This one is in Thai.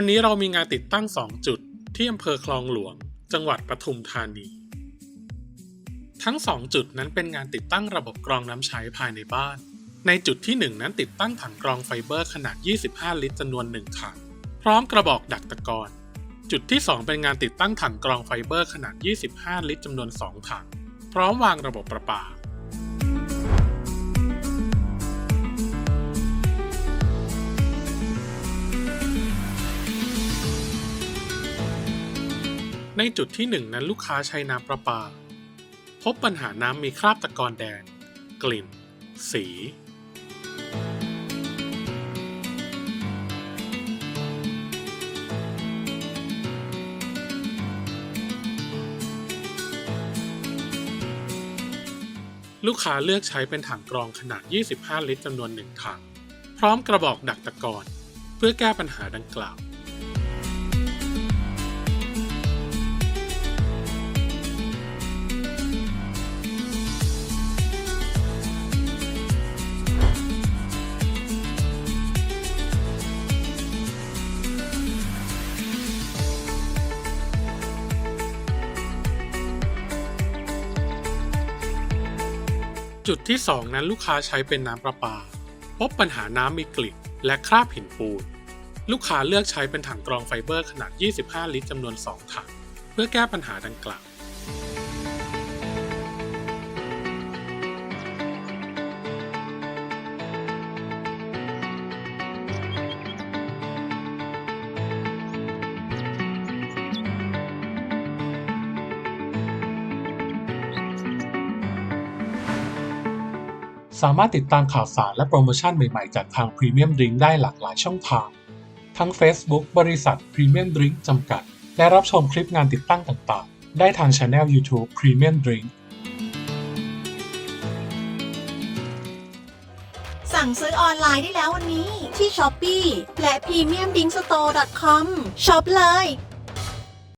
วันนี้เรามีงานติดตั้ง 2 จุด ที่อำเภอคลองหลวง จังหวัดปทุมธานี ทั้ง 2 จุดนั้นเป็นงานติดตั้งระบบกรองน้ำใช้ภายในบ้าน ในจุดที่ 1 นั้นติดตั้งถังกรองไฟเบอร์ขนาด 25 ลิตรจำนวน 1 ถัง พร้อมกระบอกดักตะกอนจุดที่ 2 เป็นงานติดตั้งถังกรองไฟเบอร์ขนาด 25 ลิตรจำนวน 2 ถัง พร้อมวางระบบประปา ในจุดที่ 1 นั้นลูกค้าใช้น้ำประปา พบปัญหาน้ำมีคราบตะกอนแดง กลิ่น สี ลูกค้าเลือกใช้เป็นถังกรองขนาด 25 ลิตรจำนวน1ถัง พร้อมกระบอกดักตะกอนเพื่อแก้ปัญหาดังกล่าว จุดที่ 2 นั้นลูกค้าใช้เป็นน้ำประปา พบปัญหาน้ำมีกลิ่นและคราบหินปูน ลูกค้าเลือกใช้เป็นถังกรองไฟเบอร์ขนาด 25 ลิตรจำนวน 2 ถัง เพื่อแก้ปัญหาดังกล่าว สามารถติดตามข่าวสารและโปรโมชั่นใหม่ๆ จากทาง Premium Drink ได้หลากหลายช่องทาง ทั้ง Facebook บริษัท Premium Drink จำกัด และรับชมคลิปงานติดตั้งต่างๆ ได้ทาง Channel YouTube Premium Drink สั่งซื้อออนไลน์ได้แล้ววันนี้ที่ Shopee และ premiumdingstore.com ช็อปเลย